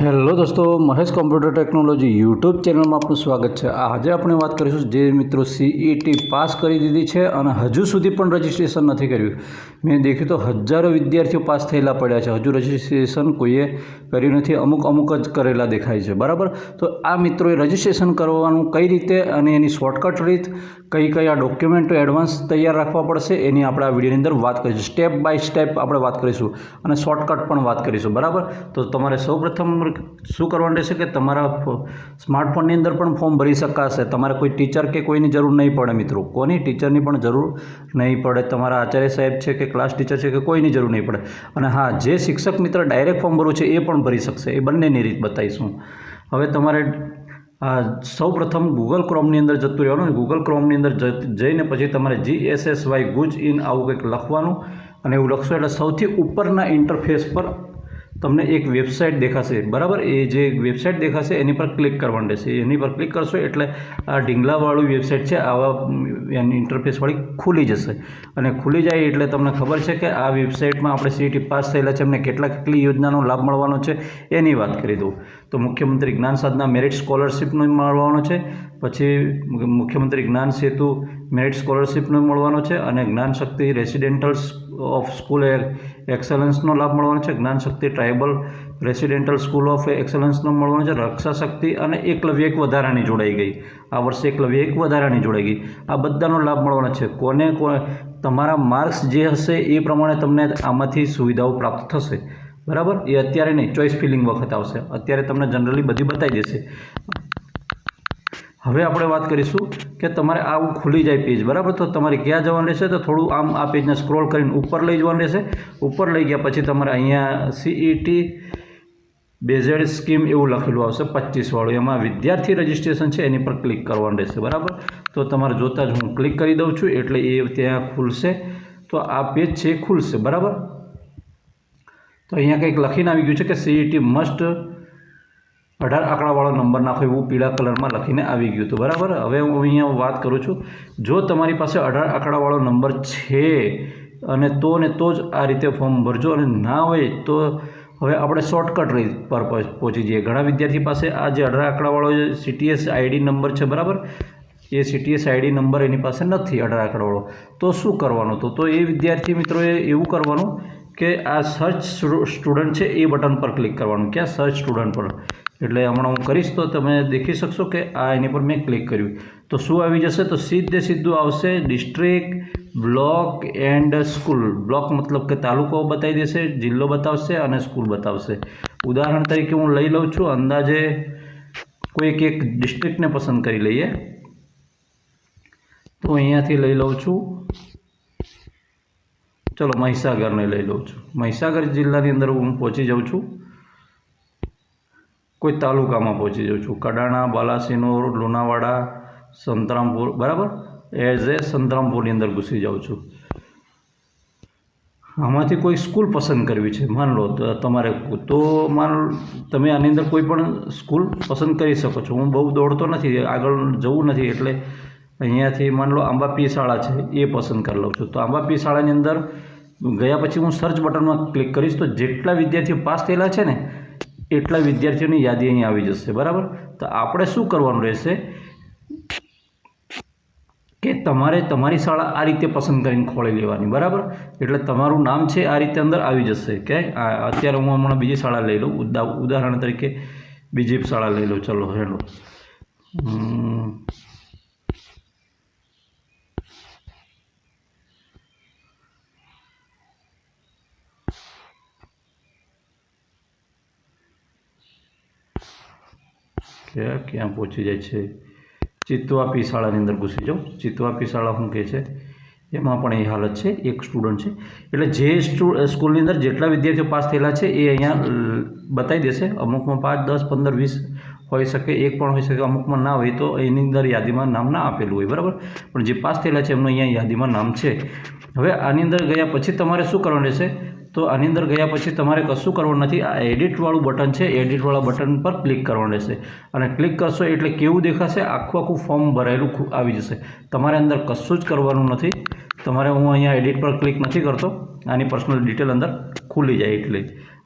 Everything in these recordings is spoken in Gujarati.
હેલો દોસ્તો, મહેશ કોમ્પ્યુટર ટેકનોલોજી યુટ્યુબ ચેનલમાં આપનું સ્વાગત છે. આજે આપણે વાત કરીશું જે મિત્રો સીઈટી પાસ કરી દીધી છે અને હજુ સુધી પણ રજિસ્ટ્રેશન નથી કર્યું. મેં દેખ્યું તો હજારો વિદ્યાર્થીઓ પાસ થયેલા પડ્યા છે. હજુ રજિસ્ટ્રેશન કોઈએ કર્યું નથી. અમુક અમુક જ કરેલા દેખાય છે. બરાબર? તો આ મિત્રોએ રજિસ્ટ્રેશન કરવાનું કઈ રીતે અને એની શોર્ટકટ રીત કઈ કયા ડોક્યુમેન્ટો એડવાન્સ તૈયાર રાખવા પડશે એની આપણે આ વિડીયોની અંદર વાત કરીશું. સ્ટેપ બાય સ્ટેપ આપણે વાત કરીશું અને શોર્ટકટ પણ વાત કરીશું. બરાબર? તો તમારે સૌપ્રથમ શું કરવાનું રહેશે કે તમારા સ્માર્ટફોનની અંદર પણ ફોર્મ ભરી શકાશે. તમારે કોઈ ટીચર કે કોઈની જરૂર નહીં પડે મિત્રો. કોની? ટીચરની પણ જરૂર નહીં પડે. તમારા આચાર્ય સાહેબ છે કે ક્લાસ ટીચર છે કે કોઈની જરૂર નહીં પડે. અને હા, જે શિક્ષક મિત્ર ડાયરેક્ટ ફોર્મ ભરવું છે એ પણ ભરી શકશે. એ બંનેની રીત બતાવીશું. હવે તમારે સૌ પ્રથમ ગૂગલ ક્રોમની અંદર જતું રહેવાનું. ગૂગલ ક્રોમની અંદર જઈને પછી તમારે G S S Y Guj in આવું કંઈક લખવાનું. અને એવું લખશો એટલે સૌથી ઉપરના ઇન્ટરફેસ પર તમને એક વેબસાઇટ દેખાશે. બરાબર? એ જે વેબસાઇટ દેખાશે, એની પર ક્લિક કરવાનું રહેશે. એની પર ક્લિક કરશો એટલે આ ઢીંગલાવાળું વેબસાઇટ છે, આવા એની ઇન્ટરફેસવાળી ખુલી જશે. અને ખુલી જાય એટલે તમને ખબર છે કે આ વેબસાઇટમાં આપણે સીટી પાસ થયેલા છે. એમને કેટલા કેટલી યોજનાનો લાભ મળવાનો છે, એની વાત કરી દઉં. તો મુખ્યમંત્રી જ્ઞાન સાધના મેરિટ સ્કોલરશીપનો મળવાનો છે. પછી મુખ્યમંત્રી જ્ઞાન સેતુ મેરિટ સ્કોલરશીપનો મળવાનો છે. અને જ્ઞાન શક્તિ રેસિડેન્ટલ્સ ઓફ સ્કૂલ એક્સલન્સનો લાભ મળવાનો છે. Gyan Shakti tribal residential school of એક્સલન્સનો મળવાનો છે. રક્ષાશક્તિ અને એકલવ્ય એક વધારાની જોડાઈ ગઈ. આ વર્ષે એકલવ્ય એક વધારાની જોડાઈ ગઈ. આ બધાનો લાભ મળવાનો છે. કોને તમારા માર્ક્સ જે હશે એ પ્રમાણે તમને આમાંથી સુવિધાઓ પ્રાપ્ત થશે. બરાબર? એ અત્યારે નહીં. ચોઇસ ફિલિંગ વખત આવશે. અત્યારે તમને જનરલી બધી બતાવી દેશે. હવે આપણે વાત કરીશું કે તમારે આવું ખુલી જાય પેજ બરાબર? તો તમારે ક્યાં જવાનું રહેશે? તો થોડું આમ આ પેજને સ્ક્રોલ કરીને ઉપર લઈ જવાનું રહેશે. ઉપર લઈ ગયા પછી તમારે અહીંયા સીઈટી બેઝેડ સ્કીમ એવું લખેલું આવશે પચીસવાળું. એમાં વિદ્યાર્થી રજિસ્ટ્રેશન છે, એની પર ક્લિક કરવાનું રહેશે, બરાબર? તો તમારે જોતાં જ હું ક્લિક કરી દઉં છું, એટલે એ ત્યાં ખુલશે. તો આ પેજ છે ખુલશે, બરાબર? તો અહીંયા કંઈક લખીને આવી ગયું છે કે સીઈટી મસ્ટ અઢાર આંકડાવાળો નંબર નાખો એવું પીળા કલરમાં લખીને આવી ગયું હતું. બરાબર? હવે હું અહીંયા વાત કરું છું. જો તમારી પાસે અઢાર આંકડાવાળો નંબર છે અને તો ને તો જ આ રીતે ફોર્મ ભરજો અને ના હોય તો હવે આપણે શોર્ટકટ રીત પર પહોંચી જઈએ. ઘણા વિદ્યાર્થી પાસે આ જે અઢાર આંકડાવાળો સીટીએસ આઈડી નંબર છે, બરાબર? એ સીટીએસ આઈડી નંબર એની પાસે નથી અઢાર આંકડાવાળો. તો શું કરવાનું? તો તો એ વિદ્યાર્થી મિત્રોએ એવું કરવાનું કે આ સર્ચ સ્ટુડન્ટ છે એ બટન પર ક્લિક કરવાનું. ક્યાં? સર્ચ સ્ટુડન્ટ પર. એટલે હમણાં હું કરીશ તો તમે દેખી શકશો કે આ એની પર મેં ક્લિક કર્યું. તો શું આવી જશે? તો સીધે સીધું આવશે district, block and school. Block મતલબ કે તાલુકો બતાવી દેશે, જિલ્લો બતાવશે અને સ્કૂલ બતાવશે. ઉદાહરણ તરીકે હું લઈ લઉં છું, અંદાજે કોઈક એક ડિસ્ટ્રિક્ટને પસંદ કરી લઈએ. તો અહીંયાથી લઈ લઉં છું. ચલો મહીસાગરને લઈ લઉં છું. મહીસાગર જિલ્લાની અંદર હું પહોંચી જાઉં છું. કોઈ તાલુકામાં પહોંચી જાઉં છું. કડાણા, બાલાસિનોર, લુણાવાડા, સંતરામપુર, બરાબર? એઝ એ સંતરામપુરની અંદર ઘૂસી જાઉં છું. આમાંથી કોઈ સ્કૂલ પસંદ કરવી છે? માન લો તમારે તો માન, તમે આની અંદર કોઈ પણ સ્કૂલ પસંદ કરી શકો છો. હું બહુ દોડતો નથી, આગળ જવું નથી, એટલે અહીંયાથી માન લો આંબાપી શાળા છે, એ પસંદ કરી લઉં છું. તો આંબાપી શાળાની અંદર ગયા પછી હું સર્ચ બટનમાં ક્લિક કરીશ, તો જેટલા વિદ્યાર્થીઓ પાસ થયેલા છે ને એટલા વિદ્યાર્થીઓની યાદી અહીં આવી જશે, બરાબર? તો આપણે શું કરવાનું રહેશે કે તમારે તમારી શાળા આ રીતે પસંદ કરીને ખોળી લેવાની, બરાબર? એટલે તમારું નામ છે આ રીતે અંદર આવી જશે, કે અત્યારે હું હમણાં બીજી શાળા લઈ લઉં, ઉદા, ઉદાહરણ તરીકે બીજી શાળા લઈ લઉં, ચલો હેલો. હમ. ક્યાં પહોંચી જાય છે. ચિત્તવાપી શાળાની અંદર ઘૂસી જાઉં. ચિત્તવાપી શાળા શું કહે છે? એમાં પણ એ હાલત છે, એક સ્ટુડન્ટ છે. એટલે જે સ્કૂલની અંદર જેટલા વિદ્યાર્થીઓ પાસ થયેલા છે, એ અહીંયા બતાવી દેશે. અમુકમાં પાંચ, દસ, પંદર, વીસ હોઈ શકે, એક પણ હોઈ શકે, અમુકમાં ના હોય તો એની અંદર યાદીમાં નામ ના આપેલું હોય, બરાબર? પણ જે પાસ થયેલા છે એમનું અહીંયા યાદીમાં નામ છે. હવે આની અંદર ગયા પછી તમારે શું કરવાનું રહેશે? તો આની અંદર ગયા પછી તમારે કશું કરવાનું નથી. આ એડિટવાળું બટન છે એડિટવાળા બટન પર ક્લિક કરવાનું રહેશે. અને ક્લિક કરશો એટલે કેવું દેખાશે? આખું આખું ફોર્મ ભરાયેલું આવી જશે. તમારે અંદર કશું જ કરવાનું નથી. તમારે હું અહીંયા એડિટ પર ક્લિક નથી કરતો. આની પર્સનલ ડિટેલ અંદર ખુલી જાય એટલે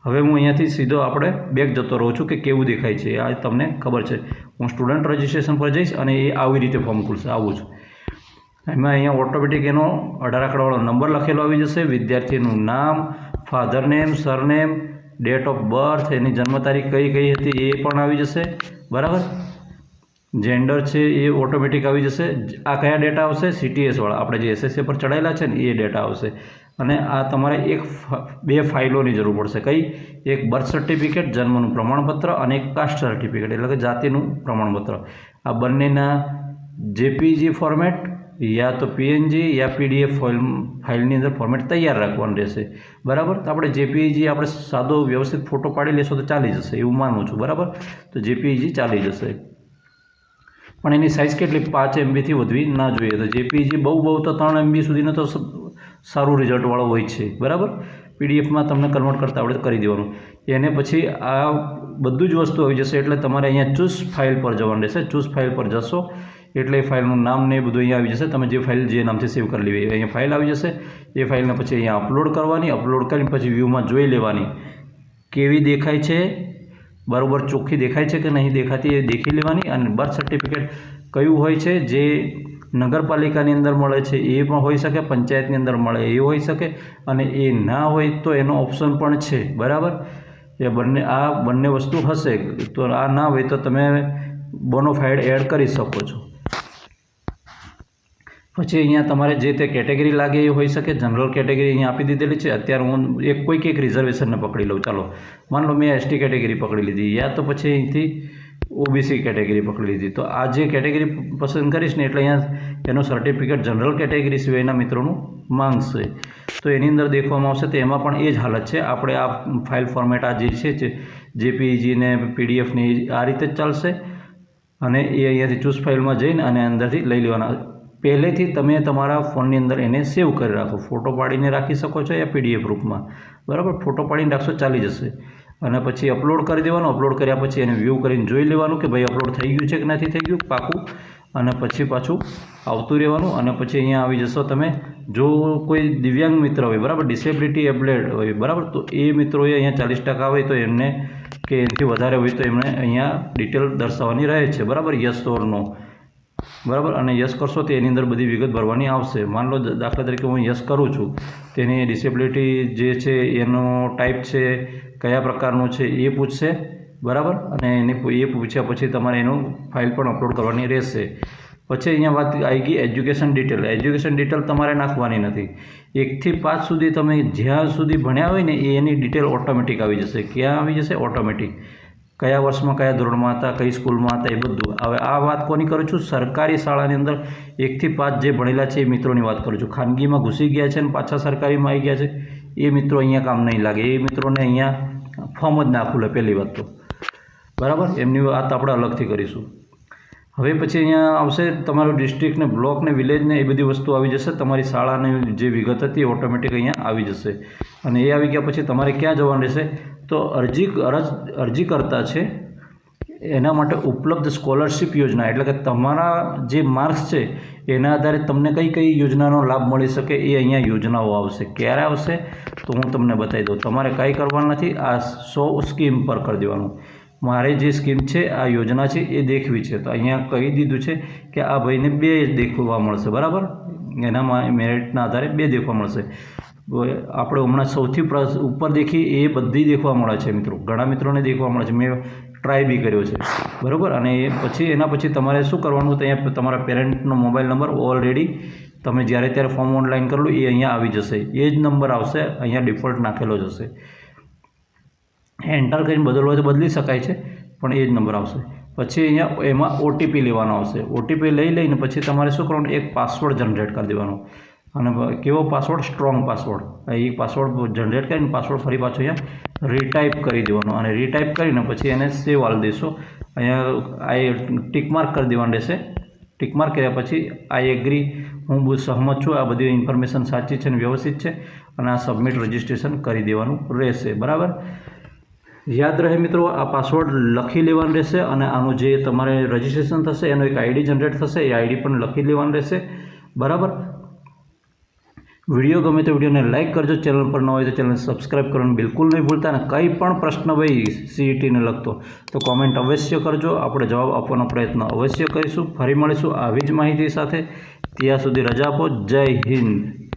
હવે હું અહીંયાથી સીધો આપણે બેક જતો રહું છું કે કેવું દેખાય છે. આ તમને ખબર છે. હું સ્ટુડન્ટ રજિસ્ટ્રેશન પર જઈશ અને એ આવી રીતે ફોર્મ ખુલશે. આવું જ એમાં અહીંયા ઓટોમેટિક એનો અઢાર આંકડાવાળો નંબર લખેલો આવી જશે. વિદ્યાર્થીનું નામ father name surname, date of birth, એની જન્મ તારીખ કઈ કઈ હતી એ પણ આવી જશે, બરાબર? જેન્ડર છે એ ઓટોમેટિક આવી જશે. આ કયા ડેટા આવશે? સીટીએસવાળા આપણે જે એસએસએ પર ચડાયેલા છે ને, એ ડેટા આવશે. અને આ તમારે એક બે ફાઇલોની જરૂર પડશે. કઈ? એક બર્થ સર્ટિફિકેટ, જન્મનું પ્રમાણપત્ર અને એક કાસ્ટ સર્ટિફિકેટ, એટલે કે જાતિનું પ્રમાણપત્ર. આ બંનેના જેપીજી ફોર્મેટ યા તો પીએનજી યા પીડીએફ ફાઇલ ફાઇલની અંદર ફોર્મેટ તૈયાર રાખવાનું રહેશે. બરાબર? તો આપણે જેપીજી આપણે સાદો વ્યવસ્થિત ફોટો પાડી લેશો તો ચાલી જશે, એવું માનું છું. બરાબર? તો જેપીજી ચાલી જશે. પણ એની સાઇઝ કેટલી? પાંચ એમબીથી વધવી ના જોઈએ. તો જેપીજી બહુ બહુ તો ત્રણ એમબી સુધીનો તો સારું રિઝલ્ટવાળો હોય છે. બરાબર? પીડીએફમાં તમને કન્વર્ટ કરતા આવડે કરી દેવાનું. એને પછી આ બધું જ વસ્તુ આવી જશે એટલે તમારે અહીંયા ચૂઝ ફાઇલ પર જવાનું રહેશે. ચૂઝ ફાઇલ પર જશો. એટલે એ ફાઇલનું નામ ને એ બધું અહીંયા આવી જશે. તમે જે ફાઇલ જે નામથી સેવ કરી લેવી હોય અહીંયા ફાઇલ આવી જશે. એ ફાઇલને પછી અહીંયા અપલોડ કરવાની, અપલોડ કરીને પછી વ્યૂમાં જોઈ લેવાની કેવી દેખાય છે, બરાબર ચોખ્ખી દેખાય છે કે નહીં દેખાતી એ દેખી લેવાની અને બર્થ સર્ટિફિકેટ કયું હોય છે, જે નગરપાલિકાની અંદર મળે છે એ પણ હોઈ શકે, પંચાયતની અંદર મળે એ હોઈ શકે અને એ ના હોય તો એનો ઓપ્શન પણ છે, બરાબર? એ બંને, આ બંને વસ્તુ હશે. તો આ ના હોય તો તમે બોનોફાઈડ એડ કરી શકો છો. પછી અહીંયા તમારે જે તે કેટેગરી લાગે એ હોઈ શકે. જનરલ કેટેગરી અહીંયા આપી દીધેલી છે. અત્યારે હું એક કોઈક એક રિઝર્વેશનને પકડી લઉં. ચાલો, માન લો મેં એસટી કેટેગરી પકડી લીધી. યા તો પછી અહીંથી ઓબીસી કેટેગરી પકડી લીધી. તો આ જે કેટેગરી પસંદ કરીશ ને એટલે અહીંયા એનો સર્ટિફિકેટ જનરલ કેટેગરી સિવાયના મિત્રોનું માંગશે. તો એની અંદર દેખવામાં આવશે તો એમાં પણ એ જ હાલત છે. આપણે આ ફાઇલ ફોર્મેટ આ જે છે જેપીજી ને પીડીએફની આ રીતે જ ચાલશે. અને એ અહીંયાથી ચૂઝ ફાઇલમાં જઈને અને અંદરથી લઈ લેવાના પહેલેથી તમે તમારા ફોનની અંદર એને સેવ કરી રાખો. ફોટો પાડીને રાખી શકો છો યા પીડીએફ રૂપમાં. બરાબર? ફોટો પાડીને રાખશો ચાલી જશે. અને પછી અપલોડ કરી દેવાનું. અપલોડ કર્યા પછી એને વ્યૂ કરીને જોઈ લેવાનું કે ભાઈ અપલોડ થઈ ગયું છે કે નથી થઈ ગયું પાકું. અને પછી પાછું આવતું રહેવાનું. અને પછી અહીંયા આવી જશો તમે. જો કોઈ દિવ્યાંગ મિત્ર હોય, બરાબર? ડિસેબિલિટી એબ્લેડ હોય, બરાબર? તો એ મિત્રોએ અહીંયા ચાલીસ ટકા હોય તો એમને કે એનાથી વધારે હોય તો એમણે અહીંયા ડિટેલ દર્શાવવાની રહે છે. બરાબર? યસ ઓર બરાબર? અને યસ કરશો તો એની અંદર બધી વિગત ભરવાની આવશે. માન લો દાખલા તરીકે હું યસ કરું છું, તેની ડિસેબિલિટી જે છે, એનો ટાઈપ છે, કયા પ્રકારનું છે, એ પૂછશે, બરાબર? અને એને એ પૂછ્યા પછી તમારે એનું ફાઇલ પણ અપલોડ કરવાની રહેશે. પછી અહીંયા વાત આવી ગઈ એજ્યુકેશન ડિટેલ એજ્યુકેશન ડિટેલ તમારે નાખવાની નથી. એકથી પાંચ સુધી તમે જ્યાં સુધી ભણ્યા હોય ને એની ડિટેલ ઓટોમેટિક આવી જશે. ક્યાં આવી જશે? ઓટોમેટિક કયા વર્ષમાં કયા ધોરણમાં હતા, કઈ સ્કૂલમાં હતા એ બધું. હવે આ વાત કોની કરું છું? સરકારી શાળાની અંદર એકથી પાંચ જે ભણેલા છે એ મિત્રોની વાત કરું છું. ખાનગીમાં ઘૂસી ગયા છે અને પાછા સરકારીમાં આવી ગયા છે. એ મિત્રો અહીંયા કામ નહીં લાગે. એ મિત્રોને અહીંયા ફોર્મ જ ના ખુલે, પહેલી વાત તો. બરાબર? એમની વાત આપણે અલગથી કરીશું. હવે પછી અહીંયા આવશે, તમારું ડિસ્ટ્રિક્ટને બ્લોકને બ્લોક ને વિલેજ એ બધી વસ્તુ આવી જશે, તમારી શાળાની જે વિગત હતી ઓટોમેટિક અહીંયા આવી જશે. અને એ આવી ગયા પછી તમારે ક્યાં જવાનું રહેશે? તો અરજ અરજી કરતા છે, એના માટે ઉપલબ્ધ સ્કોલરશિપ યોજના, એટલે કે તમારા જે માર્ક્સ છે, એના આધારે તમને કઈ કઈ યોજનાનો લાભ મળી શકે એ અહીંયા યોજનાઓ આવશે. ક્યારે આવશે? તો હું તમને બતાવી દઉં. તમારે કાંઈ કરવાનું નથી, આ સો સ્કીમ પર કરી દેવાનું. મારે જે સ્કીમ છે, આ યોજના છે, એ દેખવી છે. તો અહીંયા કહી દીધું છે કે આ ભાઈને બે દેખવા મળશે, બરાબર? એનામાં મેરિટના આધારે બે દેખવા મળશે. આપણે હમણાં સૌથી પ્ર- ઉપર દેખી એ બધી દેખવા મળે છે મિત્રો. ઘણા મિત્રોને દેખવા મળે છે. મેં ટ્રાય બી કર્યો છે. બરાબર? અને એ પછી, એના પછી તમારે શું કરવાનું? તો અહીંયા તમારા પેરેન્ટનો મોબાઈલ નંબર ઓલરેડી તમે જ્યારે ત્યારે ફોર્મ ઓનલાઈન કરેલું, એ અહીંયા આવી જશે. એ જ નંબર આવશે, અહીંયા ડિફોલ્ટ નાખેલો જ હશે. એન્ટર કરીને બદલવો તો બદલી શકાય છે, પણ એ જ નંબર આવશે. પછી અહીંયા એમાં ઓટીપી લેવાનો આવશે. ઓટીપી લઈ લઈને પછી તમારે શું કરવાનું? એક પાસવર્ડ જનરેટ કરી દેવાનો. અને કેવો પાસવર્ડ સ્ટ્રોંગ પાસવર્ડ એ પાસવર્ડ જનરેટ કરીને પાસવર્ડ ફરી પાછો અહીંયા રીટાઈપ કરી દેવાનો. અને રીટાઈપ કરીને પછી એને સેવ આલ દેશો. અહીંયા આ ટીક માર્ક કરી દેવાનું રહેશે. ટીક માર્ક કર્યા પછી આઈ એગ્રી હું બહુ સહમત છું. આ બધી ઇન્ફોર્મેશન સાચી છે અને વ્યવસ્થિત છે. અને આ સબમિટ રજિસ્ટ્રેશન કરી દેવાનું રહેશે. બરાબર? યાદ રહે મિત્રો, આ પાસવર્ડ લખી લેવાનું રહેશે અને આનું જે તમારે રજિસ્ટ્રેશન થશે, એનો એક આઈડી જનરેટ થશે, એ આઈડી પણ લખી લેવાનું રહેશે. બરાબર? વીડિયો ગમે તો વિડીયોને લાઇક કરજો, ચેનલ પર ન હોય તો ચેનલ સબસ્ક્રાઈબ કરવાનું બિલકુલ નહીં ભૂલતા અને કંઈ પણ પ્રશ્ન હોય સીઈટીને લગતો, તો કોમેન્ટ અવશ્ય કરજો. આપણે જવાબ આપવાનો પ્રયત્ન અવશ્ય કરીશું. ફરી મળીશું આવી જ માહિતી સાથે. ત્યાં સુધી રજા આપો. જય હિન્દ.